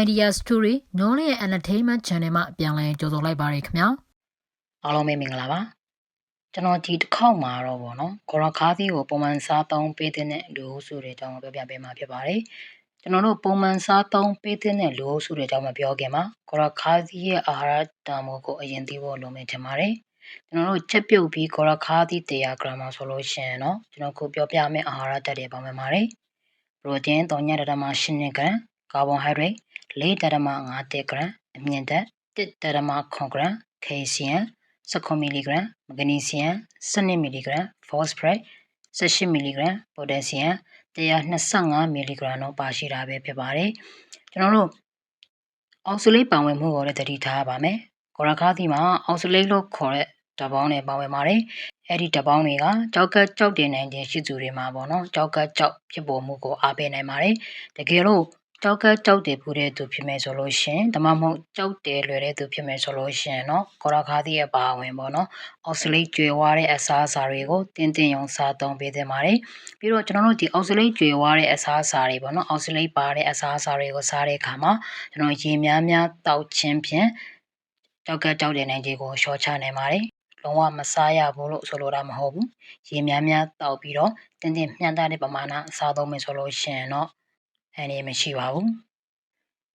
Idea Story Knowledge and Entertainment Channel မှာပြန်လည်ကြိုဆိုလိုက်ပါရခင်ဗျာ အားလုံးပဲမင်္ဂလာပါကျွန်တော်ဒီတစ်ခေါက်မှာတော့ဗောနော်ကော်ရခါးသီးကိုပုံမှန်စားသုံးပေးတဲ့လူအုပ်စုတွေအကြောင်းပြောပြပေးမှာဖြစ်ပါတယ်ကျွန်တော်တို့ပုံမှန်စားသုံးပေးတဲ့လူအုပ်စုတွေအကြောင်းမပြောခင်မှာကော်ရခါးသီးရဲ့အာဟာရတန်ဖိုးကိုအရင်သိဖို့လိုမယ်ထင်ပါတယ်ကျွန်တော်တို့ချက်ပြုတ်ပြီးကော်ရခါးသီး100 gram ဆိုလို့ရှိရင်เนาะကျွန်တော်ခုပြောပြမယ့်အာဟာရဓာတ်တွေပါဝင်ပါတယ်ပရိုတင်း3.8 gram ကာဗွန်ဟိုက်ဒရိတ်4.5 gram အမြင့်ဓာတ်1.9 gram ခဲဆီယမ်19မီလီဂရမ်မဂနီဆီယမ်12မီလီဂရမ်ဖော့စဖရက်18မီလီဂရမ်ပိုတက်ဆီယမ်125မီလီဂရမ်တော့ပါရှိတာပဲဖြစ်ပါတယ်ကျွန်တော်တို့အောက်ဆီလိတ်ပါဝင်မှုကိုလည်းတတိထားပါမယ်ကော်ရခါသီမှာအောက်ဆီလိတ်လို့ခေါ်တဲ့တပေါင်းတွေပါဝင်ပါတယ်အဲ့ဒီတပေါင်းတွေကကြောက်ကက်ကြောက်တင်နိုင်ခြင်းရှိသူတွေမှာပေါ့နော်ကြောက်ကက်ကြောက်ဖြစ်ပေါ်မှုကိုအားပေးနိုင်ပါတယ်တကယ်လို့ ကြောက်ကကြောက်တယ်ဖူးတဲ့သူဖြစ်မယ်ဆိုလို့ရှင်ဒါမှမဟုတ်ကြောက်တယ်လွယ်တဲ့သူဖြစ်မယ်ဆိုလို့ရှင်เนาะကော်ရခါသီးရဲ့ပါဝင်ပေါ့နော်အောက်ဆီလိတ်ကျွေဝါတဲ့အစားအစာတွေကိုတင်းတင်းရုံစားသုံးပေးသင့်ပါတယ်ပြီးတော့ကျွန်တော်တို့ဒီအောက်ဆီလိတ်ကျွေဝါတဲ့အစားအစာတွေပေါ့နော်အောက်ဆီလိတ်ပါတဲ့အစားအစာတွေကိုစားတဲ့အခါမှာကျွန်တော်ရေများများတောက်ခြင်းဖြင့်ကြောက်ကကြောက်တဲ့နိုင်ခြေကိုရှော့ချနိုင်ပါတယ်လုံးဝမစားရဘူးလို့ဆိုလိုတာမဟုတ်ဘူးရေများများတောက်ပြီးတော့တင်းတင်းမျှတတဲ့ပမာဏစားသုံးမယ်ဆိုလို့ရှင်เนาะ အန္တရာယ်မရှိပါဘူး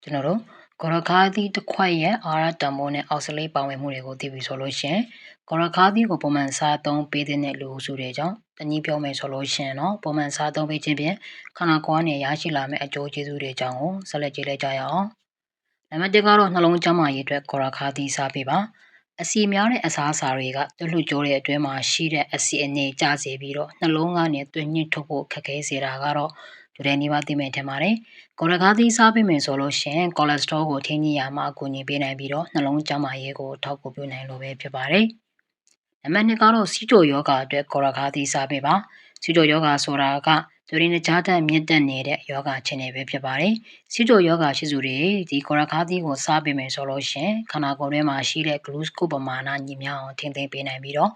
ကျွန်တော်တို့ဂေါရခါသီးတစ်ခွက်ရဲ့အာရတံမိုးနဲ့အောက်စလေးပါဝင်မှုတွေကိုသိပြီဆိုလို့ရှင်ဂေါရခါသီးကိုပုံမှန်စားသုံးပေးတဲ့လူစုတွေကြောင့်တနည်းပြောမယ်ဆိုလို့ရှင်နော်ပုံမှန်စားသုံးပေးခြင်းဖြင့်ခန္ဓာကိုယ်နဲ့ရရှိလာမယ့်အကျိုးကျေးဇူးတွေကြောင့်ကိုဆက်လက်ကြည့်လိုက်ကြရအောင်နံပါတ်1ကတော့နှလုံးကျန်းမာရေးအတွက်ဂေါရခါသီးစားပေးပါအစီများတဲ့အစားအစာတွေကတွလှကြိုးတဲ့အတွင်းမှာရှိတဲ့အစီအနေကျစေပြီးတော့နှလုံးကနေတွင်ညှစ်ထုတ်ဖို့ခက်ခဲစေတာကတော့ လူတွေနေပါသိမယ်ထင်ပါတယ်။ကိုရကားသီးစားပေးမယ်ဆိုလို့ရှိရင်ကိုလက်စထရောကိုထိန်းညှိရမှာအကူအညီပေးနိုင်ပြီးတော့နှလုံးကျန်းမာရေးကိုထောက်ကူပြုနိုင်လို့ပဲဖြစ်ပါတယ်။နံပါတ်2ကတော့စီးကြိုယောဂအတွက်ကိုရကားသီးစားပေးပါ။စီးကြိုယောဂဆိုတာကသူရင်းကြားတက်မြင့်တက်နေတဲ့ယောဂချင်းတွေပဲဖြစ်ပါတယ်။စီးကြိုယောဂရှိစုတွေဒီကိုရကားသီးကိုစားပေးမယ်ဆိုလို့ရှင်ခန္ဓာကိုယ်ထဲမှာရှိတဲ့ glucose ပမာဏညီမျှအောင်ထိန်းသိမ်းပေးနိုင်ပြီးတော့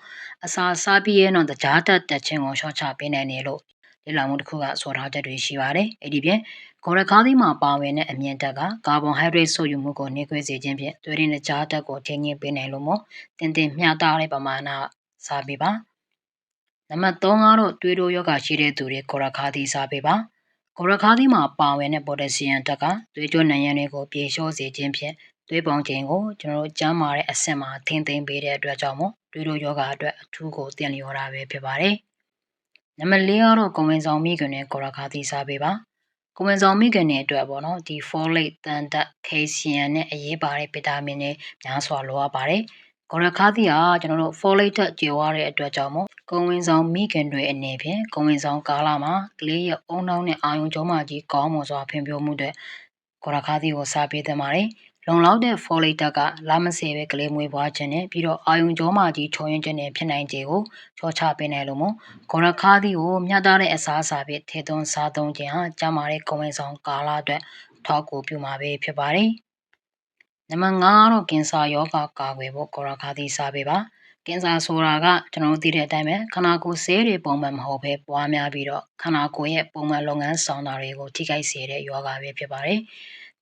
အစာစားပြီးရင်တော့ကြားတက်တက်ခြင်းကိုရှော့ချပေးနိုင်တယ်လို့ လေ့လာမှုတစ်ခုကဆိုထားချက်တွေရှိပါတယ်။အဲ့ဒီပြင်ဂေါ်ရခါးသီးမှာပါဝင်တဲ့အမြင့်တက်ကကာဗွန်ဟိုက်ဒရိတ်ဆိုယူမှုကိုနှိကွေးစေခြင်းဖြင့်သွေးရင်းနဲ့ကြားတက်ကိုထိန်းညှိပေးနိုင်လို့မို့တင်တင်မျှတတဲ့ပမာဏစားပေးပါ။နံပါတ်3ကတော့သွေးတိုးယောဂရှိတဲ့သူတွေဂေါ်ရခါးသီးစားပေးပါ။ဂေါ်ရခါးသီးမှာပါဝင်တဲ့ပိုတက်ဆီယမ်တက်ကသွေးကြိုးနံရံတွေကိုပြေလျှော့စေခြင်းဖြင့်သွေးပေါင်ချိန်ကိုကျွန်တော်တို့ကျန်းမာတဲ့အဆင့်မှာထိန်းသိမ်းပေးတဲ့အတွက်ကြောင့်မို့သွေးတိုးယောဂအတွက်အထူးကိုတင်လျော်တာပဲဖြစ်ပါတယ်။ နံပါတ်၄ကတော့ကွန်ဝင်ဆောင်မိခင်နဲ့ကော်ရခါသီးစားပေးပါကွန်ဝင်ဆောင်မိခင်တွေအတွက်ပေါ့နော်ဒီ folate တန်တက် calcium နဲ့အရေးပါတဲ့ဗီတာမင်တွေများစွာလိုအပ်ပါတယ်ကော်ရခါသီးဟာကျွန်တော်တို့ folate တက်ကျေဝါတဲ့အတွက်ကြောင့်မို့ကွန်ဝင်ဆောင်မိခင်တွေအနေဖြင့်ကွန်ဝင်ဆောင်ကာလမှာကလေးရဲ့အုံနှောင်းနဲ့အာယုံကြောမကြီးကောင်းမွန်စွာဖင်ပြိုးမှုတဲ့ကော်ရခါသီးကိုစားပေးသင့်ပါတယ် လုံလောက်တဲ့ folate ကလာမစေပဲကလေးမွေးဖွားခြင်းနဲ့ပြီးတော့အာယုံကြောမာကြီးချုံရင်ခြင်းနဲ့ဖြစ်နိုင်ခြေကိုချောချပေးနိုင်လို့မို့ဂေါရခါးသီးကိုမျှတတဲ့အစားအစာဖြင့်ထည့်သွင်းစားသုံးခြင်းဟာကျန်းမာတဲ့ကိုယ်ဝင်ဆောင်ကာလအတွက်ထောက်ကူပြုမှာပဲဖြစ်ပါတယ်။နံပါတ်5ကတော့ကင်ဆာရောဂါကာကွယ်ဖို့ဂေါရခါးသီးစားပေးပါကင်ဆာဆိုတာကကျွန်တော်တို့သိတဲ့အတိုင်းပဲခန္ဓာကိုယ်ဆေးတွေပုံမှန်မဟုတ်ဘဲပွားများပြီးတော့ခန္ဓာကိုယ်ရဲ့ပုံမှန်လုပ်ငန်းဆောင်တာတွေကိုထိခိုက်စေတဲ့ယောဂပဲဖြစ်ပါတယ်။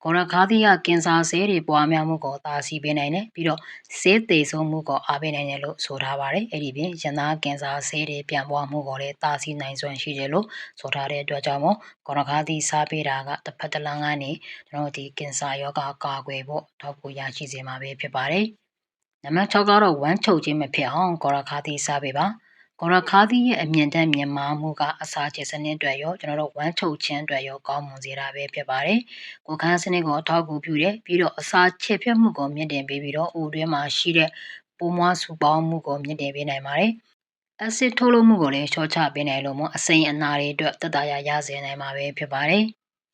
ကော်ရခါသီးကကင်ဆာဆေးတွေပွားများမှုကိုသာစီပေးနိုင်တယ်ပြီးတော့ဆေးသေးဆုံးမှုကိုအားပေးနိုင်တယ်လို့ဆိုထားပါတယ်အဲ့ဒီပြင်ရန်သားကင်ဆာဆေးတွေပြန်ပွားမှုကိုလည်းသာစီနိုင်စွမ်းရှိတယ်လို့ဆိုထားတဲ့အတွက်ကြောင့်မို့ကော်ရခါသီးစားပေးတာကတစ်ဖက်တစ်လမ်းကနေကျွန်တော်ဒီကင်ဆာရောဂါကာကွယ်ဖို့ထောက်ကူရရှိစေမှာပဲဖြစ်ပါတယ်နံပါတ်6ကတော့ဝမ်းချုပ်ခြင်းမဖြစ်အောင်ကော်ရခါသီးစားပေးပါ ကော်ရခါသီးရဲ့အမြင့်တက်မြင့်မားမှုကအစာချေစနစ်အတွက်ရောကျွန်တော်တို့ဝမ်းချုပ်ခြင်းအတွက်ရောကောင်းမွန်စေတာပဲဖြစ်ပါတယ်။ကိုယ်ခန်းစနစ်ကိုအထောက်အကူပြုတယ်ပြီးတော့အစာချေဖြတ်မှုကိုမြင့်တင်ပေးပြီးတော့အိုတွင်းမှာရှိတဲ့ပိုးမွားစုပေါင်းမှုကိုမြင့်တင်ပေးနိုင်ပါတယ်။အက်ဆစ်ထုတ်လုပ်မှုကိုလည်းရှော့ချပေးနိုင်လို့မို့အစိမ်းအနာတွေအတွက်တက်တာရရစေနိုင်မှာပဲဖြစ်ပါတယ်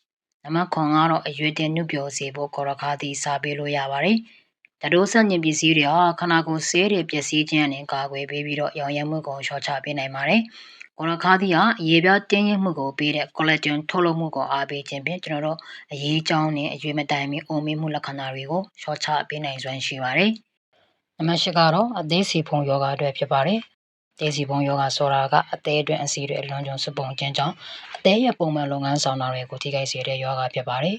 ။နံပါတ်9ကတော့အရွယ်တင်နှုတ်ပြောစေဖို့ကော်ရခါသီးစားပေးလို့ရပါတယ်။ ဓာတ်တိုးဆက်ညင်ပစ္စည်းတွေဟာခန္ဓာကိုယ်ဆေးတွေပျက်စီးခြင်းနဲ့ကာကွယ်ပေးပြီးတော့ရောင်ရမ်းမှုကိုလျှော့ချပေးနိုင်ပါတယ်။ကော်ရခါသီးဟာအရေးပြတင်းရင်းမှုကိုပေးတဲ့ collagen ထုတ်လုပ်မှုကိုအားပေးခြင်းဖြင့်ကျွန်တော်တို့အရေးကြောင်းနဲ့အရွေးမတိုင်မီအုံမေးမှုလက္ခဏာတွေကိုလျှော့ချပေးနိုင်စွမ်းရှိပါတယ်။နံပါတ်၈ကတော့အသေးစီဖုံယောဂအတွက်ဖြစ်ပါတယ်။သေးစီပုံယောဂဆိုတာကအသေးအတွင်းအစီတွေအလွန်ကျွံစပုံခြင်းကြောင့်အသေးရဲ့ပုံမှန်လုပ်ငန်းဆောင်တာတွေကိုထိခိုက်စေတဲ့ယောဂဖြစ်ပါတယ်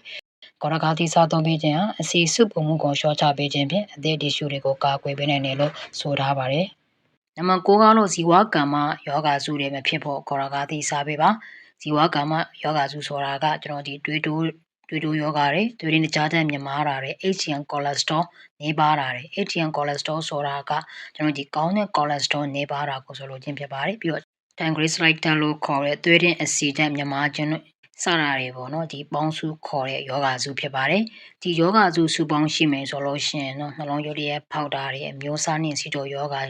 ကောရကာသီစားသုံးပေးခြင်းဟာအစီစုပုံမှုကိုရှော့ချပေးခြင်းဖြင့်အသေးတီရှူတွေကိုကာကွယ်ပေးနိုင်တယ်လို့ဆိုထားပါတယ်။နံပါတ်9ကတော့ဇီဝကမ္မယောဂါစုတွေမဖြစ်ဖို့ကောရကာသီစားပေးပါ။ဇီဝကမ္မယောဂါစုဆိုတာကကျွန်တော်ဒီတွေးတိုးတွေးတိုးယောဂါတွေတွေးရင်းကြားတဲ့မြမားတာတွေ HDL cholesterol နေပါတာတွေ HDL cholesterol ဆိုတာကကျွန်တော်ဒီကောင်းတဲ့ cholesterol နေပါတာကိုဆိုလိုခြင်းဖြစ်ပါတယ်ပြီးတော့ triglyceride လို့ခေါ်တဲ့သွေးရင်းအဆီဓာတ်မြမားခြင်းတို့ စတာတွေပေါ့နော်ဒီပေါင်းစုခေါ်တဲ့ယောဂါစုဖြစ်ပါတယ်ဒီယောဂါစုစုပေါင်းရှိမယ်ဆိုလို့ရှိရင်တော့နှလုံးရုပ်တရက်ဖောက်တာတွေအမျိုးအစားနဲ့စီတိုယောဂါ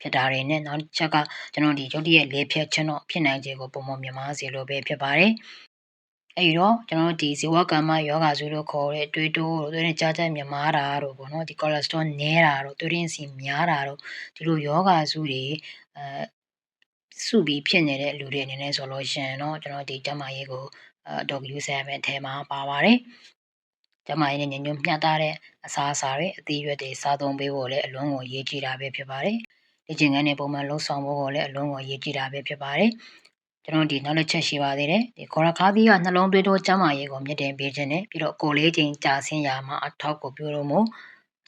ဖြစ်တာတွေနဲ့နောက်တစ်ချက်ကကျွန်တော်ဒီရုပ်တရက်လေးဖြတ်ခြင်းတော့ဖြစ်နိုင်ခြေကိုပုံမမြမားစေလို့ပဲဖြစ်ပါတယ်အဲ့တော့ကျွန်တော်ဒီဇီဝကမ္မယောဂါစုလို့ခေါ်တဲ့တွေးတိုးတို့တွေနဲ့ကြားချက်မြမားတာတို့ပေါ့နော်ဒီ cholesterol နည်းတာတို့သွေးရင်းစီများတာတို့ဒီလိုယောဂါစုတွေအဲစုပြီးဖြစ်နေတဲ့လူတွေအနေနဲ့ဆိုလို့ရှိရင်တော့ကျွန်တော်ဒီတမရေးကို အတော့ယူဆရမယ့်အထဲမှာပါပါတယ်။ကျမရေးနဲ့ညညမျှတတဲ့အစားအစာတွေအသီးရွက်တွေစားသုံးပေးဖို့လည်းအလွန်ကိုရည်ကြည်တာပဲဖြစ်ပါတယ်။ဒီချိန်ကနေပုံမှန်လှုပ်ဆောင်ဖို့ကိုလည်းအလွန်ကိုရည်ကြည်တာပဲဖြစ်ပါတယ်။ကျွန်တော်ဒီနောက်တစ်ချက်ရှိပါသေးတယ်။ဒီခေါရခါသီးကနှလုံးသွေးတို့ကျန်းမာရေးကိုမြင့်တင်ပေးခြင်းနဲ့ပြီးတော့ကိုယ်လေးချိန်ကြာဆင်းရာမှာအထောက်ကိုပြုလို့မို့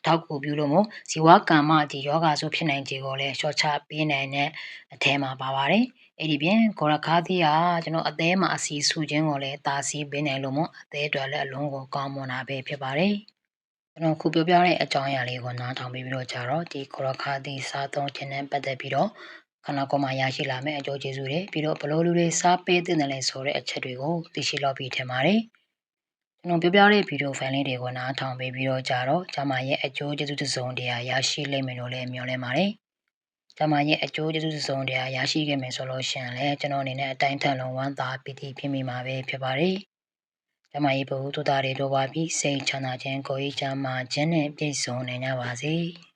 ထောက်ကိုပြုလို့မို့ဇီဝကမ္မဒီယောဂါဆိုဖြစ်နိုင်ခြေကိုလည်းရှော့ချပေးနိုင်တဲ့အထဲမှာပါပါတယ်။ အဲ့ဒီပြင်ကိုရခါသီးကကျွန်တော်အသေးမှာအစီဆူခြင်းကိုလည်းတာစီပေးနိုင်လို့မို့အသေးအတွက်လည်းအလုံးကိုကောင်းမွန်တာပဲဖြစ်ပါတယ်။ကျွန်တော်ခုပြောပြတဲ့အကြောင်းအရာလေးကိုနားထောင်ပြီးပြီးတော့ကြတော့ဒီကိုရခါသီးစားသုံးခြင်းနဲ့ပတ်သက်ပြီးတော့ခန္ဓာကိုယ်မှာရရှိလာမယ့်အကျိုးကျေးဇူးတွေပြီးတော့ဘလို့လူတွေစားပေးတဲ့တယ်လဲဆိုတဲ့အချက်တွေကိုသိရှိလောက်ပြီးထင်ပါတယ်။ကျွန်တော်ပြောပြတဲ့ဗီဒီယိုဖိုင်လေးတွေကိုနားထောင်ပေးပြီးတော့ကြတော့ကျမရဲ့အကျိုးကျေးဇူးတစ်စုံတရာရရှိလိမ့်မယ်လို့လည်းမျှော်လင့်ပါတယ်။ ကျမရဲ့အကျိုးကျေးဇူးတစ်စုံတရာရရှိခဲ့မယ်ဆိုလို့ရှိရင်လည်းကျွန်တော်အနေနဲ့အတိုင်းထက်လုံးဝမ်းသာပီတိဖြစ်မိမှာပဲဖြစ်ပါတယ်။ကျမရဲ့ဘဝတူတာတွေတော့ပါပြီးစိတ်ချမ်းသာခြင်းကိုယ်ရေးချမ်းသာခြင်းနဲ့ပြည့်စုံနိုင်ကြပါစေ။